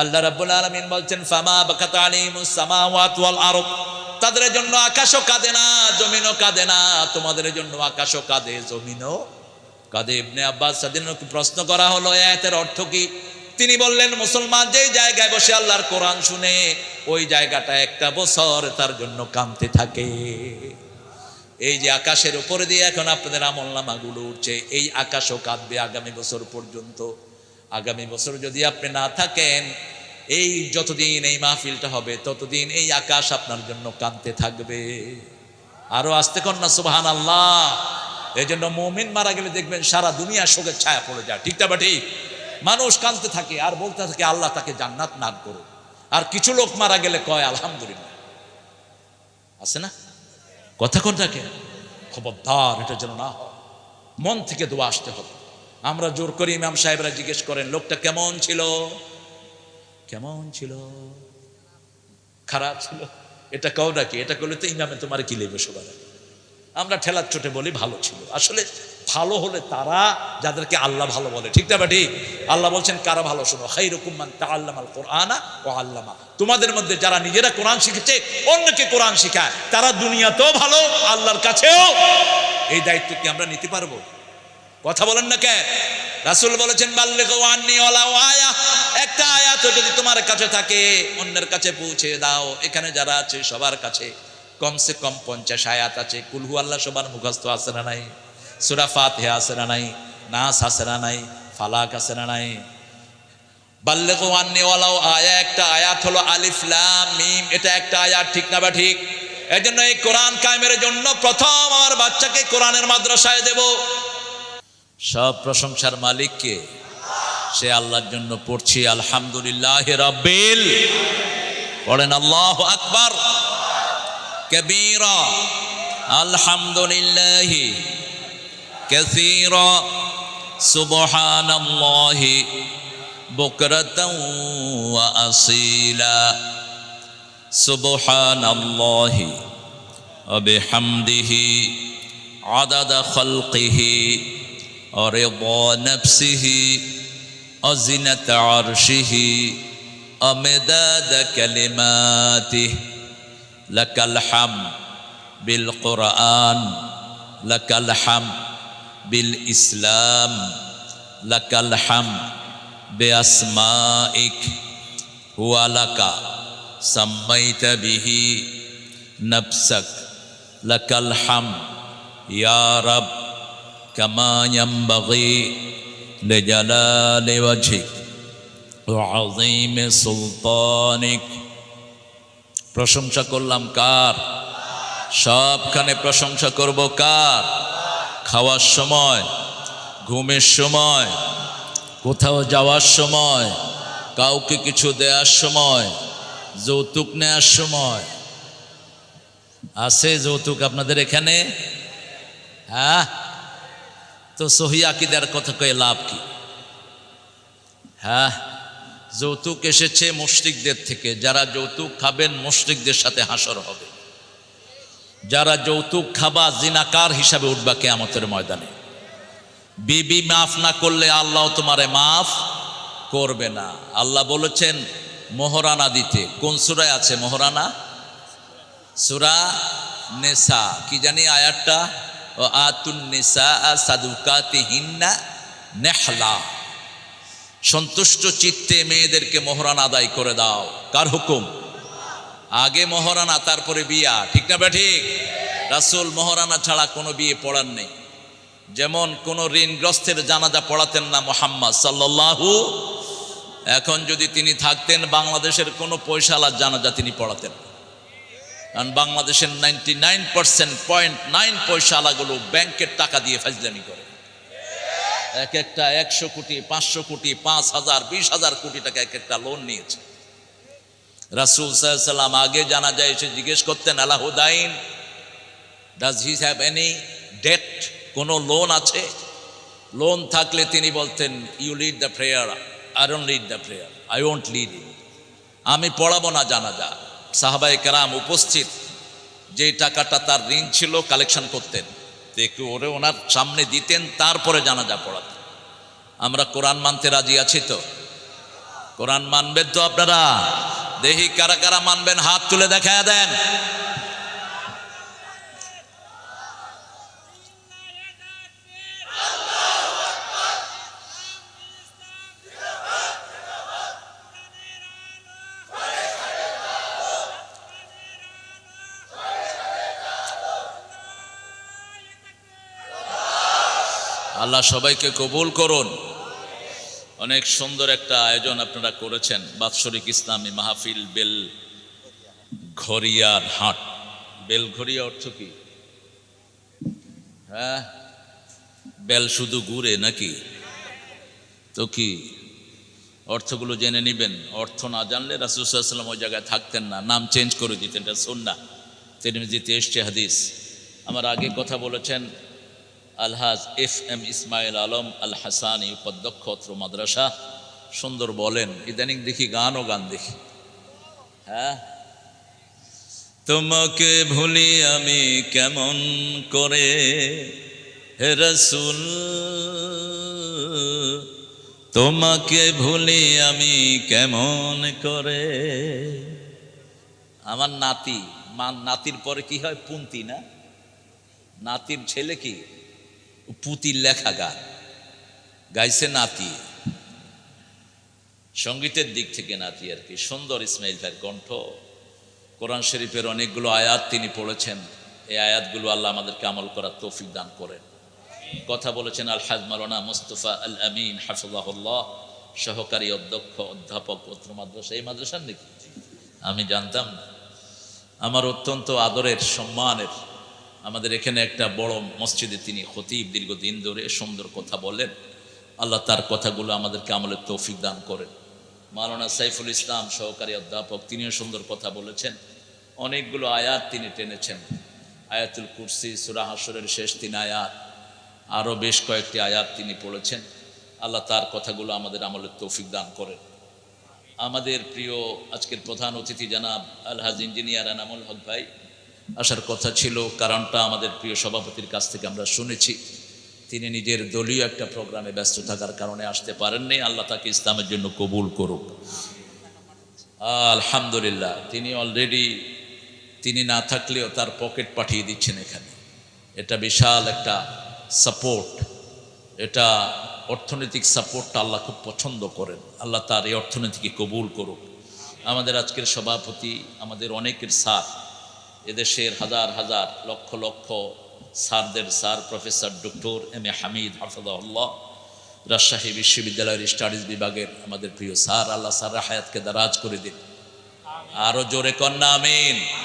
আল্লাহ রাব্বুল আলামিন বলছেন, ফামা বাকাত আলাইহিমুস সামাওয়াত ওয়াল আরদ। তাদের জন্য আকাশও কাঁদে না, জমিনও কাঁদে না। তোমাদের জন্য আকাশও কাঁদে, জমিনও কাঁদে। ইবনে আব্বাস সাদিনকে প্রশ্ন করা হলো, এ আয়াতের অর্থ কি? তিনি বললেন, মুসলমান যেই জায়গায় বসে আল্লাহর কোরআন শুনে, ওই জায়গাটা একটা বছর তার জন্য কামতে থাকে। এই যে আকাশের উপরে দিয়ে এখন আপনাদের আমল নামাগুলো উঠছে, এই আকাশও কাঁদবে আগামী বছর পর্যন্ত। আগামী বছর যদি আপনি না থাকেন, এই যতদিন এই মাহফিলটা হবে, ততদিন এই আকাশ আপনার জন্য কাঁদতে থাকবে। আরও আসতে না সুবাহান আল্লাহ এই জন্য মোমিন মারা গেলে দেখবেন সারা দুনিয়া শোকের ছায়া পড়ে যায়। ঠিক না বা ঠিক? মানুষ কাঁদতে থাকে, আর বলতে থাকে, আল্লাহ তাকে জান্নাত নান করো আর কিছু লোক মারা গেলে কয়, আলহামদুলিল্লাহ। আছে না? কথা কোন থাকে খবরদার, এটা যেন না মন থেকে দোয়া আসতে হবে। আমরা জোর করি ইমাম সাহেবরা জিজ্ঞেস করেন, লোকটা কেমন ছিল? কেমন ছিল? খারাপ ছিল। এটা কও নাকি এটা করলে তো ইমামে তোমার কি লেবে সবার। আমরা ঠেলার চোটে বলি ভালো ছিল। আসলে ভালো হলে তারা যাদেরকে আল্লাহ ভালো বলে। ঠিক না ঠিক আল্লাহ বলছেন, কারা ভালো শোনো? হাই রকমান তা আল্লাম আল কোরআনা ও আল্লামা। তোমাদের মধ্যে যারা নিজেরা কোরআন শিখেছে, অন্যকে কোরআন শিখায়। তারা দুনিয়াতেও ভালো, আল্লাহর কাছেও। এই দায়িত্ব কি আমরা নিতে পারব? কথা বলেন না কে? রাসুল বলেছেন আয়া। একটা আয়াত যদি তোমার কাছে থাকে, অন্যের কাছে পৌঁছে দাও। এখানে যারা আছে, সবার কাছে। কমসে কম পঞ্চাশ আয়াত আছে। কুলহু আল্লাহ, সবার মুখস্থ আছে না নাই? সুরা ফাতিহা আছে না নাই? নাস আছে না নাই? ফালাক আছে না নাই? বাল্যে আন্নি ওলাও আয়া, একটা আয়াত হলো আলিফ লাম মিম। এটা একটা আয়াত, ঠিক না বা ঠিক? এই জন্য এই কোরআন কায়েমের জন্য প্রথম আমার বাচ্চাকে কোরআনের মাদ্রাসায় দেবো। সব প্রশংসার মালিককে সে আল্লাহর জন্য পড়ছি আলহামদুলিল্লাহ রব্বিল পড়েন আল্লাহ আকবার কবীরা আলহামদুলিল্লাহ কাসীরা সুবহানাল্লাহ বুকরাতাও ওয়া আসীলা সুবহানাল্লাহ ওয়া বিহামদিহি عدد خلقه ورضا نفسه وزنة عرشه ومداد كلماته. لك الحمد بالقرآن لك الحمد بالإسلام لك الحمد بأسمائك. هو لك سميت به نفسك. لك الحمد يا رب كما ينبغي لجلال وجهك وعظيم سلطانك প্রশংসা করলাম কার সবখানে প্রশংসা করব কার খাওয়ার সময় ঘুমের সময় কোথাও যাওয়ার সময় কাউকে কিছু দেওয়ার সময় যৌতুক নেওয়ার সময় আছে যৌতুক আপনাদের এখানে হ্যাঁ তো সহি আকিদার কথা কয়ে লাভ কি? হ্যাঁ যৌতুক এসেছে মুশরিকদের থেকে। যারা যৌতুক খাবেন, মুশরিকদের সাথে হাসর হবে। যারা যৌতুক খাবা, জিনাকার হিসাবে উঠবা কেয়ামতের ময়দানে। বিবি মাফ না করলে আল্লাহ তোমারে মাফ করবে না। আল্লাহ বলেছেন, মোহরানা দিতে। কোন সুরায় আছে মোহরানা? সুরা নেশা কি জানি আয়াতটা? ও নেহলা সন্তুষ্ট চিত্তে মেয়েদেরকে মহরান আদায় করে দাও। কার হুকুম? আগে মহারানা তারপরে বিয়া। ঠিক না ঠিক রাসুল মহারানা ছাড়া কোনো বিয়ে পড়ার নেই। যেমন কোন ঋণগ্রস্তের জানাজা পড়াতেন না মোহাম্মদ সাল্লাল্লাহু। এখন যদি তিনি থাকতেন, বাংলাদেশের কোনো পয়সালার জানাজা তিনি পড়াতেন না। কারণ বাংলাদেশের ninety nine percent point nine পয়সালাগুলো ব্যাংকের টাকা দিয়ে ফাজলামি করে। এক একটা একশো কোটি, পাঁচশো কোটি, পাঁচ হাজার, বিশ হাজার কোটি টাকা এক একটা লোন নিয়েছে। রাসুল সাল্লাম আগে জানা যায় এসে জিজ্ঞেস করতেন Alauddin does he have any debt কোনো লোন আছে? লোন থাকলে তিনি বলতেন you lead the prayer I don't lead the prayer I won't lead it আমি পড়াবো না জানাজা। সাহাবাই কেরাম উপস্থিত। যেই টাকাটা তার ঋণ ছিল কালেকশন করতেন। দেখে ওরে ওনার সামনে দিতেন, তারপরে জানা যা পড়াত আমরা কোরআন মানতে রাজি আছি তো? কোরআন মানবেন তো আপনারা? দেহি কারা কারা মানবেন? হাত তুলে দেখা দেন। আল্লাহ সবাইকে কবুল করুন। অনেক সুন্দর একটা আয়োজন আপনারা করেছেন, বাৎসরিক ইসলামী মাহফিল বেল ঘরিয়ার হাট। বেল ঘরিয়া অর্থ কি? হ্যাঁ? বেল শুধু ঘুরে নাকি? তো কি? অর্থগুলো জেনে নিবেন। অর্থ না জানলে রাসুসাল্লাম ওই জায়গায় থাকতেন না। নাম চেঞ্জ করে দিতেন, এটা শুন না তিনি তিরমিজিতে এসছে হাদিস। আমার আগে কথা বলেছেন আলহাজ এফ এম ইসমাইল আলম আল হাসানি উপাধ্যক্ষ অত্র মাদ্রাসা, সুন্দর বলেন, ইদানিং দেখি গানও গান দেখি। হ্যাঁ? তোমাকে ভুলি আমি কেমন করে? হে রসুল, তোমাকে ভুলি আমি কেমন করে? আমার নাতি মা নাতির পরে কি হয়? পুন্তি না? নাতির ছেলে কি? পুতির লেখা গান, গাইছে নাতি। সঙ্গীতের দিক থেকে নাতি আর কি, সুন্দর ইসমাইল ভাইয়ের কণ্ঠ। কোরআন শরীফের অনেকগুলো আয়াত তিনি পড়েছেন, এই আয়াতগুলো আল্লাহ আমাদেরকে আমল করার তৌফিক দান করেন। কথা বলেছেন আল হাজ মালানা মুস্তফা আল আমিন, হাফিজাহুল্লাহ, সহকারী অধ্যক্ষ, অধ্যাপক অত্র মাদ্রাসা, এই মাদ্রাসার নাকি আমি জানতাম না। আমার অত্যন্ত আদরের, সম্মানের আমাদের এখানে একটা বড় মসজিদে তিনি খতিব দীর্ঘদিন ধরে সুন্দর কথা বলেন। আল্লাহ তার কথাগুলো আমাদেরকে আমলের তৌফিক দান করেন। মালানা সাইফুল ইসলাম সহকারী অধ্যাপক, তিনিও সুন্দর কথা বলেছেন। অনেকগুলো আয়াত তিনি টেনেছেন। আয়াতুল কুরসি, সুরা হাসরের শেষ তিন আয়াত, আরও বেশ কয়েকটি আয়াত তিনি পড়েছেন। আল্লাহ তার কথাগুলো আমাদের আমলের তৌফিক দান করেন। আমাদের প্রিয় আজকের প্রধান অতিথি জানাব আলহাজ ইঞ্জিনিয়ার এনামুল হক ভাই আসার কথা ছিল, কারণটা আমাদের প্রিয় সভাপতির কাছ থেকে আমরা শুনেছি। তিনি নিজের দলীয় একটা প্রোগ্রামে ব্যস্ত থাকার কারণে আসতে পারেননি। আল্লাহ তাকে ইসলামের জন্য কবুল করুক। আলহামদুলিল্লাহ, তিনি অলরেডি তিনি না থাকলেও তার পকেট পাঠিয়ে দিচ্ছেন এখানে। এটা বিশাল একটা সাপোর্ট এটা অর্থনৈতিক সাপোর্টটা আল্লাহ খুব পছন্দ করেন। আল্লাহ তার এই অর্থনীতিকে কবুল করুক। আমাদের আজকের সভাপতি, আমাদের অনেকের স্যার এদেশের হাজার হাজার লক্ষ লক্ষ স্যারদের sir, professor, doctor M A Hamid Hafdah Rajshahi বিশ্ববিদ্যালয়ের স্টাডিজ বিভাগের আমাদের প্রিয় স্যার, আল্লাহ স্যার হায়াতকে দারাজ করে দিন। আরও জোরে কন্যা, আমিন।